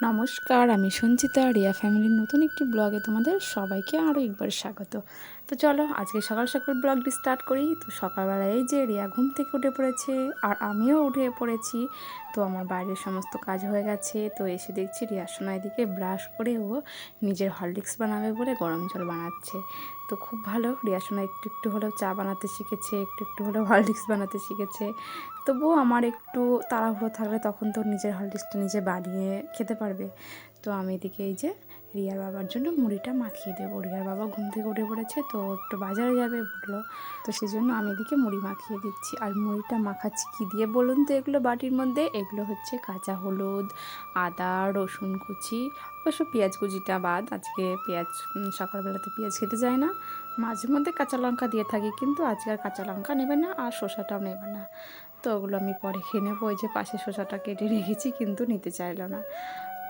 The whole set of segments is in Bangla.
নমস্কার, আমি সঞ্চিতা, রিয়া ফ্যামিলির নতুন একটি ব্লগে তোমাদের সবাইকে আরও একবার স্বাগত। তো চলো, আজকে সকাল সকাল ব্লগটি স্টার্ট করি। তো সকালবেলায় এই যে রিয়া ঘুম থেকে উঠে পড়েছে, আর আমিও উঠে পড়েছি। তো আমার বাইরের সমস্ত কাজ হয়ে গেছে। তো এসে দেখছি রিয়া সোনা এদিকে ব্রাশ করে ও নিজের হরলিক্স বানাবে বলে গরম জল বানাচ্ছে। তো খুব ভালো। রিয়াসোনা একটু একটু হলেও চা বানাতে শিখেছে, একটু একটু হলেও হরলিক্স বানাতে শিখেছে। তবুও আমার একটু তাড়াহুড়ো থাকলে তখন তো নিজের হরলিক্সটা নিজে বানিয়ে খেতে পারবে। তো আমি এদিকে এই যে রিয়ার বাবার জন্য মুড়িটা মাখিয়ে দেবো। রিয়ার বাবা ঘুম থেকে উঠে পড়েছে তো একটু বাজারে যাবে বলল। তো সেই জন্য আমি এদিকে মুড়ি মাখিয়ে দিচ্ছি। আর মুড়িটা মাখাচ্ছি কী দিয়ে বলুন তো এগুলো বাটির মধ্যে? এগুলো হচ্ছে কাঁচা হলুদ, আদা, রসুন কুচি, অবশ্য পেঁয়াজ কুচিটা বাদ। আজকে পেঁয়াজ সকালবেলাতে পেঁয়াজ খেতে যায় না। মাঝে মধ্যে কাঁচা লঙ্কা দিয়ে থাকি কিন্তু আজকে আর কাঁচা লঙ্কা নেবে না আর শসাটাও নেবে না। তো ওগুলো আমি পরে খেয়ে নেব। ওই যে পাশে শসাটা কেটে রেখেছি কিন্তু নিতে চাইলো না।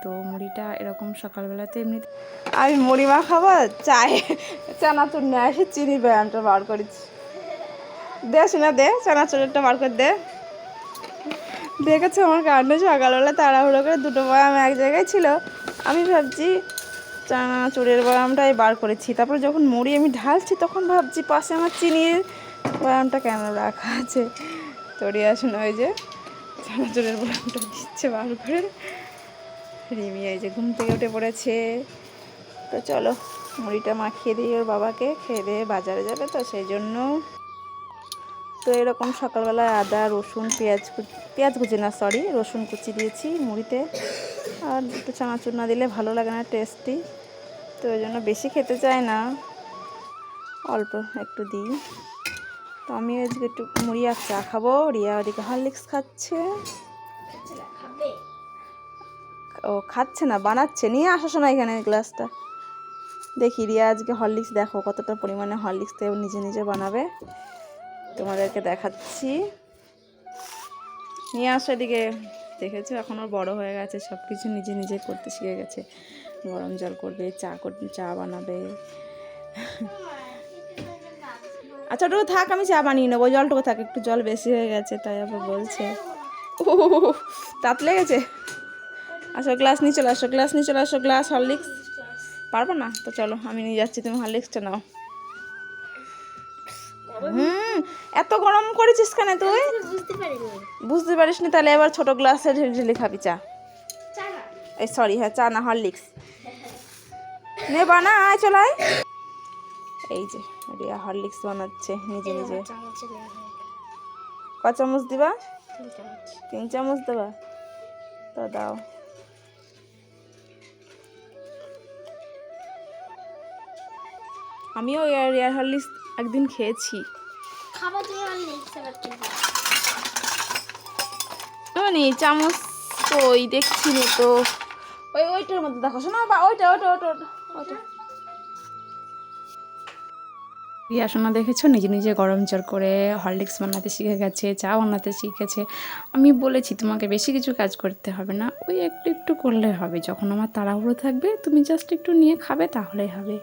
তো মুড়িটা এরকম সকালবেলাতে এমনি আমি মুড়ি মা খাব চাই চানাচুর নিয়ে আসি, চিনি ব্যায়ামটা বার করেছি দে শোনা দে চানাচুরটা বার করে দে। দেখেছ আমার কাণ্ড? সকালবেলা তাড়াহুড়ো করে দুটো বয়াম এক জায়গায় ছিল। আমি ভাবছি চানাচুরের বয়ামটাই বার করেছি। তারপর যখন মুড়ি আমি ঢালছি, তখন ভাবছি পাশে আমার চিনির বয়ামটা কেন রাখা আছে? তোরে আসুন ওই যে চানাচুরের বয়ামটা দিচ্ছে বার করে। রিমি এই যে ঘুম থেকে উঠে পড়েছে। তো চলো, মুড়িটা মাখিয়ে দিই ওর বাবাকে, খেয়ে দিয়ে বাজারে যাবে তো সেই জন্য। তো এরকম সকালবেলায় আদা, রসুন, পেঁয়াজ পেঁয়াজ কুচি না সরি রসুন কুচি দিয়েছি মুড়িতে। আর একটু চানাচুর না দিলে ভালো লাগে না টেস্টি তো ওই জন্য বেশি খেতে চায় না। অল্প একটু দিই। তো আমি আজকে একটু মুড়ি আর চা খাব। রিয়া ওদিকে হরলিক্স খাচ্ছে। ও খাচ্ছে না, বানাচ্ছে। নিয়ে আসো না এখানে গ্লাসটা। দেখি, রিয়া আজকে হরলিক্স দেখো, কতটা পরিমাণে হরলিক্স ও নিজে নিজে বানাবে। তোমাদেরকে দেখাচ্ছি। নিয়ে আসো এদিকে। দেখেছ, এখন ওর বড়ো হয়ে গেছে সব কিছু নিজে নিজে করতে শিখে গেছে। গরম জল করবে, চা করবে চা বানাবে। আচ্ছা ওটুকু থাক, আমি চা বানিয়ে নেব জলটুকু থাক, একটু জল বেশি হয়ে গেছে, তাই আবার বলছে। ও, তাত লেগেছে? আসো গ্লাস নিয়ে চলে আসো গ্লাস নিয়ে চলে আসো গ্লাস হরলিক্স পারব না? তো চলো আমি নিয়ে যাচ্ছি তুমি হরলিক্সটা নাও। হুম এত গরম করেছিস কেন তুই? বুঝতে পারিস নি তাহলে এবার ছোট গ্লাসে ঢেলে ঢেলে খাবি চা। এই সরি হ্যাঁ চা না হরলিক্স নে বানা আয় চলাই এই যে রিয়া হরলিক্স বানাচ্ছে নিজে নিজে। ক চামচ দিবা? তিন চামচ। তিন চামচ দেবা? তো দাও। আমিও এয়ার হরলিক্স একদিন খেয়েছি। মানে চামচ তো ওই দেখছি না তো। ওই ওইটার মধ্যে দেখো শোনা বা ওইটা ওইটা ওইটা ওইটা, ওইটা। রিয়া সোনা দেখেছ? নিজে নিজে গরম জল করে হরলিক্স বানাতে শিখে গেছে চা বানাতে শিখেছে। আমি বলেছি তোমাকে বেশি কিছু কাজ করতে হবে না। ওই একটু একটু করলে হবে। যখন আমার তাড়াহুড়ো থাকবে তুমি জাস্ট একটু নিয়ে খাবে তাহলেই হবে।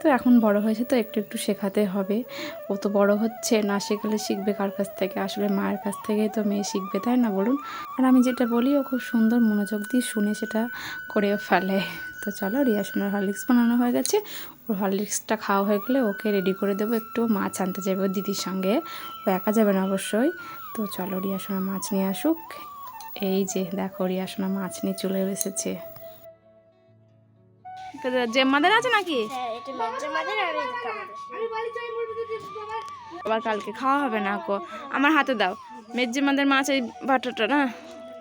তো এখন বড় হয়েছে তো একটু একটু শেখাতে হবে। ও তো বড় হচ্ছে না শেখালে শিখবে কার কাছ থেকে? আসলে মায়ের কাছ থেকেই তো মেয়ে শিখবে তাই না বলুন? আর আমি যেটা বলি ও খুব সুন্দর মনোযোগ দিয়ে শুনে সেটা করেও ফেলে। তো চলো রিয়া সোনার হরলিক্স বানানো হয়ে গেছে। ওর হরলিক্সটা খাওয়া হয়ে গেলে ওকে রেডি করে দেবো। একটু মাছ আনতে যাবে ওর দিদির সঙ্গে। ও একা যাবে না অবশ্যই। তো চলো রিয়া সোনা মাছ নিয়ে আসুক। এই যে দেখো রিয়া সোনা মাছ নিয়ে চলে এসেছে। জেম্মাদের আছে নাকি? হ্যাঁ। আর আবার কালকে খাওয়া হবে না কো। আমার হাতে দাও। মেজ্জিমাদের মাছ এই বাটাটা না?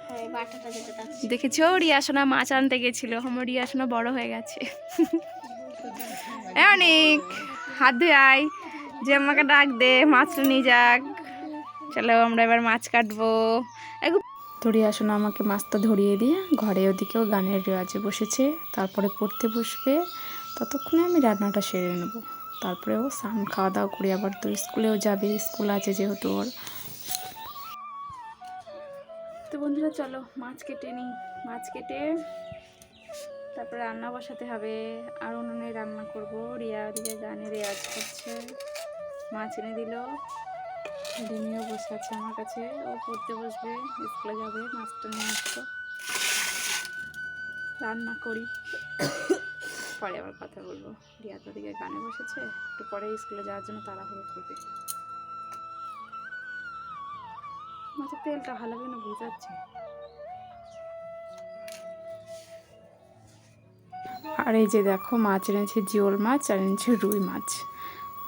হ্যাঁ দেখেছ? রিয়াসোনা মাছ আনতে গেছিল। আমার রিয়াসোনা বড় হয়ে গেছে। এ অনেক হাত ধুয়ে আয়। যে আমাকে ডাক দে মাছটা নিয়ে যাক। চলো আমরা এবার মাছ কাটবো। একটু তো রিয়া সোনা আমাকে মাছটা ধরিয়ে দিয়ে ঘরে ওদিকেও গানের রেওয়াজে বসেছে। তারপরে পড়তে বসবে। ততক্ষণে আমি রান্নাটা সেরে নেব। তারপরে ও স্নান খাওয়া দাওয়া করে আবার তো স্কুলেও যাবে, স্কুল আছে যেহেতু ওর। তো বন্ধুরা, চলো মাছ কেটে নিই। মাছ কেটে তারপরে রান্না বসাতে হবে। আর উনুনে রান্না করব। রিয়া ওদিকে গানে রেয়াজ করছে। মাছ এনে দিল। রিমিও বসে আছে আমার কাছে। ও পড়তে বসবে, স্কুলে যাবে, মাছটা নিয়ে আসতো রান্না করি। পরে আবার কথা বলব। রিয়া তো দিকে গানে বসেছে, একটু পরে স্কুলে যাওয়ার জন্য তারা তাড়াহুড়ো করবে। মাছের তেলটা ভালো করে না বুঝতে পারছি আর এই যে দেখো, মাছ এনেছে জিওল মাছ আর এনেছে রুই মাছ।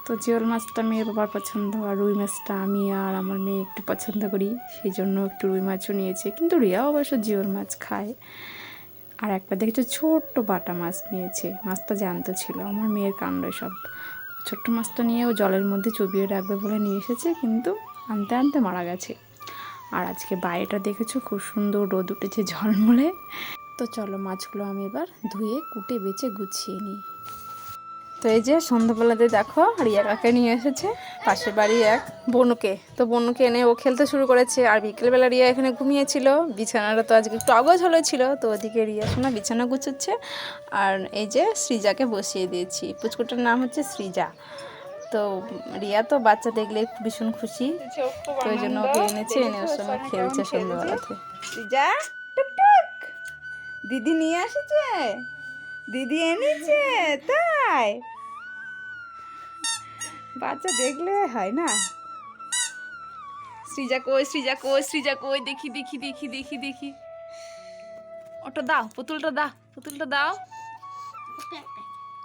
তো জিওল মাছটা মেয়ের বাবার পছন্দ আর রুই মাছটা আমি আর আমার মেয়ে একটু পছন্দ করি, সেই জন্য একটু রুই মাছও নিয়েছে। কিন্তু রিয়াও অবশ্য জিওল মাছ খায়। আর একটা দেখেছ? ছোট্ট বাটা মাছ নিয়েছে। মাছটা জ্যান্ত ছিল। আমার মেয়ের কাণ্ড সব ছোট্ট মাছটা নিয়ে ও জলের মধ্যে চুবিয়ে রাখবে বলে নিয়ে এসেছে, কিন্তু আনতে আনতে মারা গেছে। আর আজকে বাইরেটা দেখেছ? খুব সুন্দর রোদ উঠেছে ঝলমলে। তো চলো মাছগুলো আমি এবার ধুয়ে কুটে বেচে গুছিয়ে নিই। তো এই যে সন্ধ্যাবেলাতে দেখো রিয়া কাকে নিয়ে এসেছে, পাশের বাড়ি এক বনুকে। তো বনুকে এনে ও খেলতে শুরু করেছে, আর বিকেলবেলা রিয়া এখানে ঘুমিয়েছিল। বিছানাটা তো আজকে একটু অগজ হলেছিল তো ওদিকে রিয়া শোনা বিছানা গুছোচ্ছে। আর এই যে সৃজাকে বসিয়ে দিয়েছি। পুচকুটার নাম হচ্ছে সৃজা। তো রিয়া তো বাচ্চা দেখলে ভীষণ খুশি। তো ওই জন্য ওকে এনেছে, এনে ওর সঙ্গে খেলছে সন্ধ্যাবেলাতে। টুকটুক! দিদি নিয়ে আসেছে? দিদি এনেছে তাই? বাচ্চা দেখলে হয় না? সৃজা কই সৃজা কই সৃজা কই? দেখি দেখি দেখি দেখি দেখি। ওটা দাও পুতুলটা দাও পুতুলটা দাও।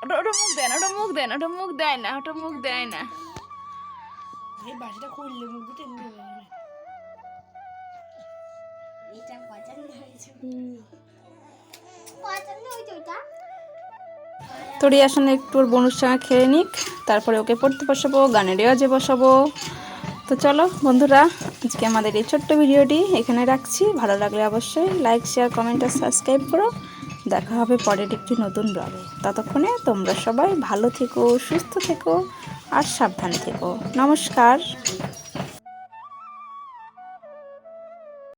ওটা ওটা মুখ দেয় না ওটা মুখ দেয় না ওটা মুখ দেয় না। ওটা মুখ দেয় না। এটা পছন্দ হয়েছে। পছন্দ হয়েছে ওটা? তো সঙ্গে একটু ওর বনুর সঙ্গে খেয়ে নিক, তারপরে ওকে পড়তে বসাবো, গানের রেওয়াজে বসাবো। তো চলো বন্ধুরা, আজকে আমাদের এই ছোট্ট ভিডিওটি এখানে রাখছি। ভালো লাগলে অবশ্যই লাইক শেয়ার কমেন্ট আর সাবস্ক্রাইব করো। দেখা হবে পরের একটি নতুন ব্লগে ততক্ষণে তোমরা সবাই ভালো থেকো, সুস্থ থেকো আর সাবধানে থেকো। নমস্কার।